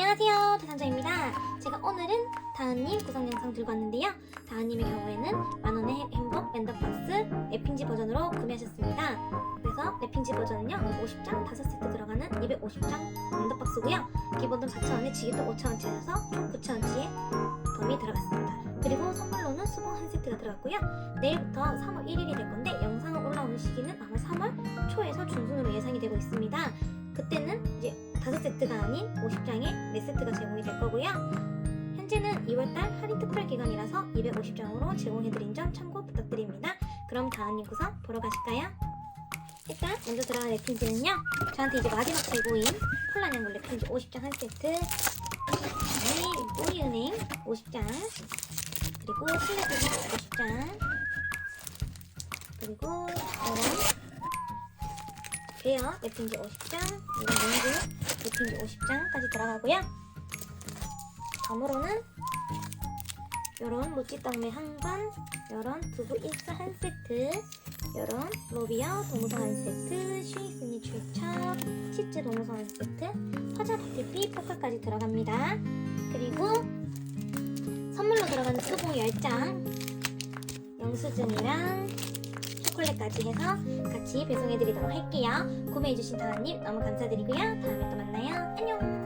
안녕하세요. 대산자입니다. 제가 오늘은 다은님 구성 영상 들고 왔는데요. 다은님의 경우에는 만원의 행복 랜덤박스 랩핑지 버전으로 구매하셨습니다. 그래서 랩핑지 버전은요 50장 5세트 들어가는 250장 랜덤박스고요. 기본돈 4,000원에 지기돈 5,000원치여서 총 9,000원치의 덤이 들어갔습니다. 그리고 선물로는 수봉 한 세트가 들어갔고요. 내일부터 3월 1일이 될 건데 영상 올라오는 시기는 아마 3월 초에서 중순으로 예상이 되고 있습니다. 그때는 이제 5세트가 아닌 50장에 4세트가 제공이 될 거고요. 현재는 2월달 할인 특별 기간이라서 250장으로 제공해드린 점 참고 부탁드립니다. 그럼 다은님 구성 보러 가실까요? 일단 먼저 들어간 랩핑지는요. 저한테 이제 마지막 재고인 콜라냥물 랩핑지 50장 한 세트 네, 우리은행 50장 그리고 슬래그가 50장 그리고 베어 랩핑지 50장, 이런 몽드 랩핑지 50장까지 들어가고요. 다음으로는 요런 모찌 떡메 한 관, 요런 두부 일사 한 세트, 요런 로비어 동무성 한 세트, 슈이스니 출처, 치즈 동무성 한 세트, 화자 바티피 포카까지 들어갑니다. 그리고 선물로 들어가는 수봉 10장, 영수증이랑 초콜릿까지 해서 같이 배송해드리도록 할게요. 구매해주신 다은님 너무 감사드리고요. 다음에 또 만나요. 안녕!